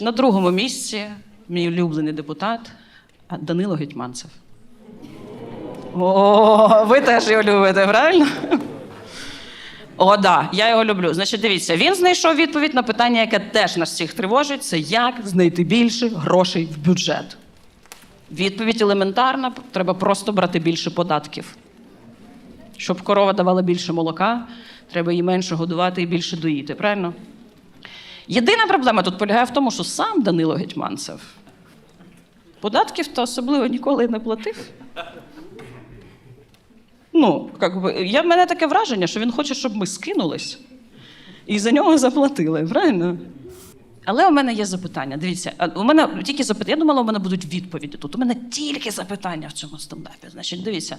На другому місці мій улюблений депутат Данило Гетьманцев. О, ви теж його любите, правильно? О, да, я його люблю. Значить, дивіться, він знайшов відповідь на питання, яке теж нас всіх тривожить: це як знайти більше грошей в бюджет. Відповідь елементарна: треба просто брати більше податків. Щоб корова давала більше молока, треба її менше годувати і більше доїти, правильно? Єдина проблема тут полягає в тому, що сам Данило Гетьманцев податків то особливо ніколи не платив. Ну, як би, я, в мене таке враження, що він хоче, щоб ми скинулись і за нього заплатили, правильно? Але у мене є запитання. Дивіться, у мене тільки запитання. Я думала, у мене будуть відповіді тут. У мене тільки запитання в цьому стендапі. Значить, дивіться.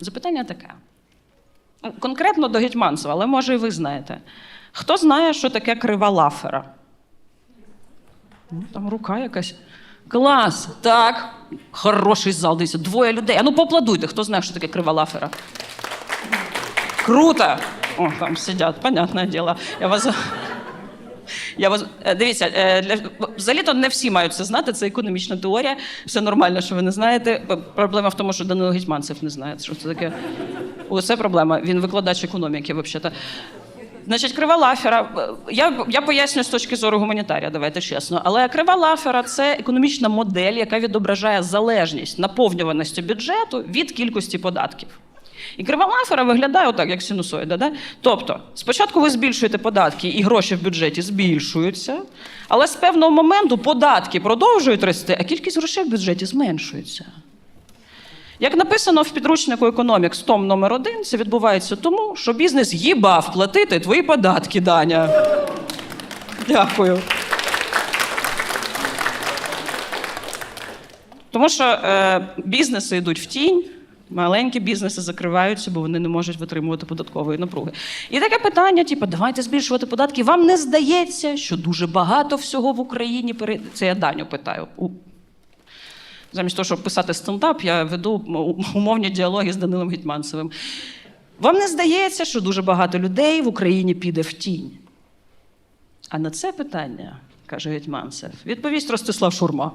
Запитання таке. Ну, Конкретно до Гетьманцева, але може і ви знаєте. Хто знає, що таке крива лафера? Ну, там рука якась. Клас! Так. Хороший зал, дивіться, двоє людей. А ну поаплодуйте, хто знає, що таке крива лафера. Круто! О, там сидять, понятне діло. Я вас. Я вас е, дивіться, е, для взагалі-то не всі мають це знати. Це економічна теорія. Все нормально, що ви не знаєте. Проблема в тому, що Данило Гетьманцев не знає, що це таке. Оце проблема. Він викладач економіки, взагалі. Значить, крива лафера. Я, я поясню з точки зору гуманітарія, давайте чесно. Але крива лафера це економічна модель, яка відображає залежність наповнюваності бюджету від кількості податків. І крива лафера виглядає отак, як синусоїда. Да? Тобто, спочатку ви збільшуєте податки, і гроші в бюджеті збільшуються, але з певного моменту податки продовжують рости, а кількість грошей в бюджеті зменшується. Як написано в підручнику економікс том номер 1 це відбувається тому, що бізнес їбав платити твої податки, Даня. Дякую. Тому що е, бізнеси йдуть в тінь, маленькі бізнеси закриваються, бо вони не можуть витримувати податкової напруги. І таке питання: типу, давайте збільшувати податки. Вам не здається, що дуже багато всього в Україні пере... Це я Даню питаю. Замість того, щоб писати стендап, я веду умовні діалоги з Данилом Гетьманцевим. Вам не здається, що дуже багато людей в Україні піде в тінь? А на це питання, каже Гетьманцев, відповість Ростислав Шурма.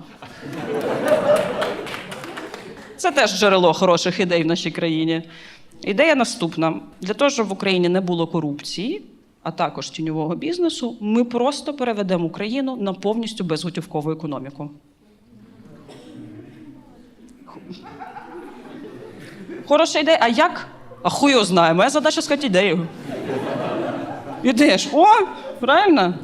Це теж джерело хороших ідей в нашій країні. Ідея наступна: для того, щоб в Україні не було корупції, а також тіньового бізнесу, ми просто переведемо Україну на повністю безготівкову економіку. Хороша ідея. А як? А хуй його знає. Моя задача сказати ідею. Ідеш. О, правильно?